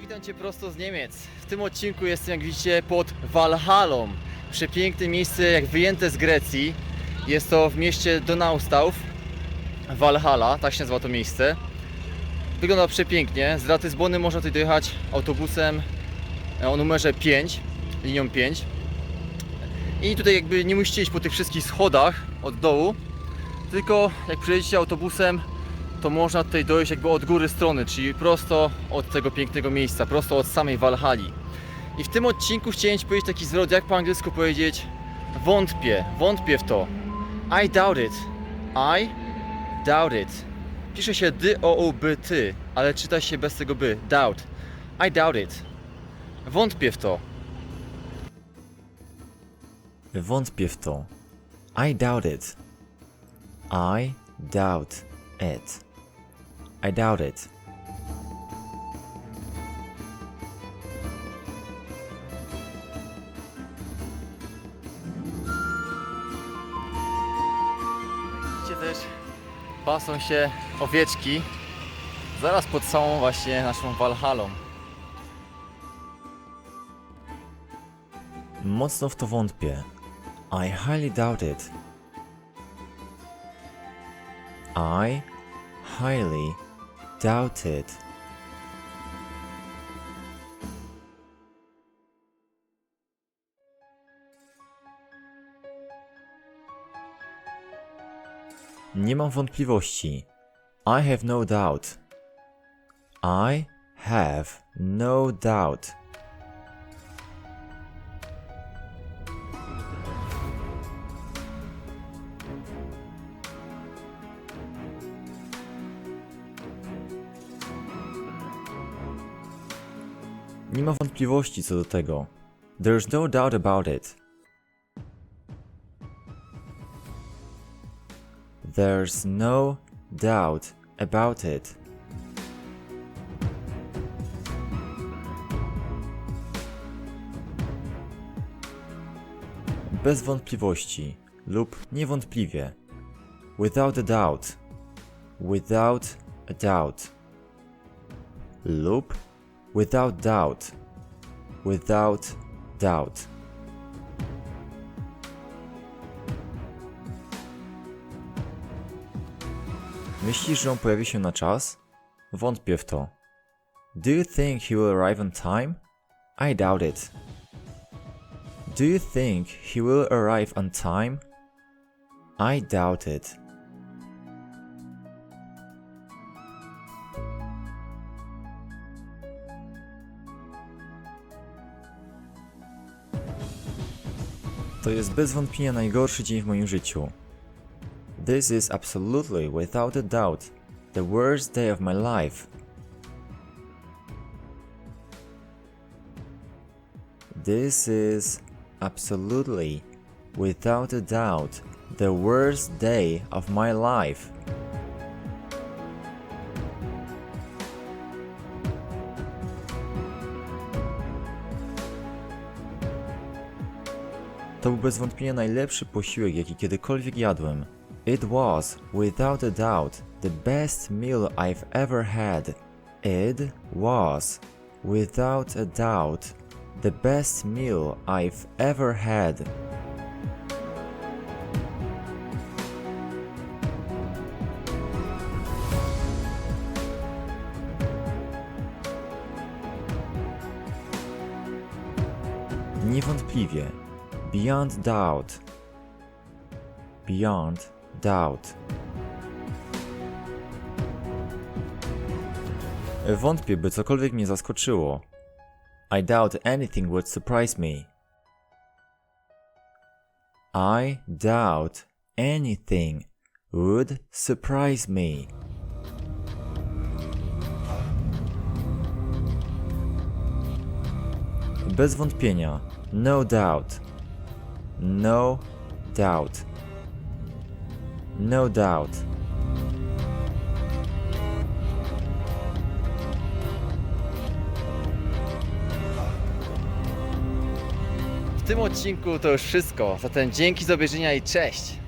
Witam Cię prosto z Niemiec. W tym odcinku jestem, jak widzicie, pod Walhalą. Przepiękne miejsce, jak wyjęte z Grecji. Jest to w mieście Donaustauf. Walhalla, tak się nazywa to miejsce. Wygląda przepięknie. Z Ratyzbony można tutaj dojechać autobusem e, o numerze 5, linią 5. I tutaj jakby nie musicie iść po tych wszystkich schodach od dołu, tylko jak przyjedziecie autobusem, to można tutaj dojść jakby od góry strony, czyli prosto od tego pięknego miejsca, prosto od samej Walhali. I w tym odcinku chciałem Ci powiedzieć taki zwrot, jak po angielsku powiedzieć wątpię, wątpię w to. I doubt it. I doubt it. Pisze się D-O-U-B-T, ale czyta się bez tego by. Doubt. I doubt it. Wątpię w to. Wątpię w to. I doubt it. I doubt it. I doubt it. Widzicie też, pasą się owieczki zaraz pod samą właśnie naszą Walhalą. Mocno w to wątpię. I highly doubt it. I highly doubt it. Nie mam wątpliwości. I have no doubt. I have no doubt. Nie ma wątpliwości co do tego. There's no doubt about it. There's no doubt about it. Bez wątpliwości lub niewątpliwie. Without a doubt. Without a doubt. Lub Without doubt. Without doubt. Myślisz, że on pojawi się na czas? Wątpię w to. Do you think he will arrive on time? I doubt it. Do you think he will arrive on time? I doubt it. To jest bez wątpienia najgorszy dzień w moim życiu. This is absolutely, without a doubt, the worst day of my life. This is absolutely, without a doubt, the worst day of my life. To był bez wątpienia najlepszy posiłek, jaki kiedykolwiek jadłem. It was, without a doubt, the best meal I've ever had. It was, without a doubt, the best meal I've ever had. Niewątpliwie, beyond doubt. Beyond doubt. Wątpię, by cokolwiek mnie zaskoczyło. I doubt anything would surprise me. I doubt anything would surprise me. Bez wątpienia. No doubt. No doubt. No doubt. W tym odcinku to już wszystko, zatem dzięki za i cześć!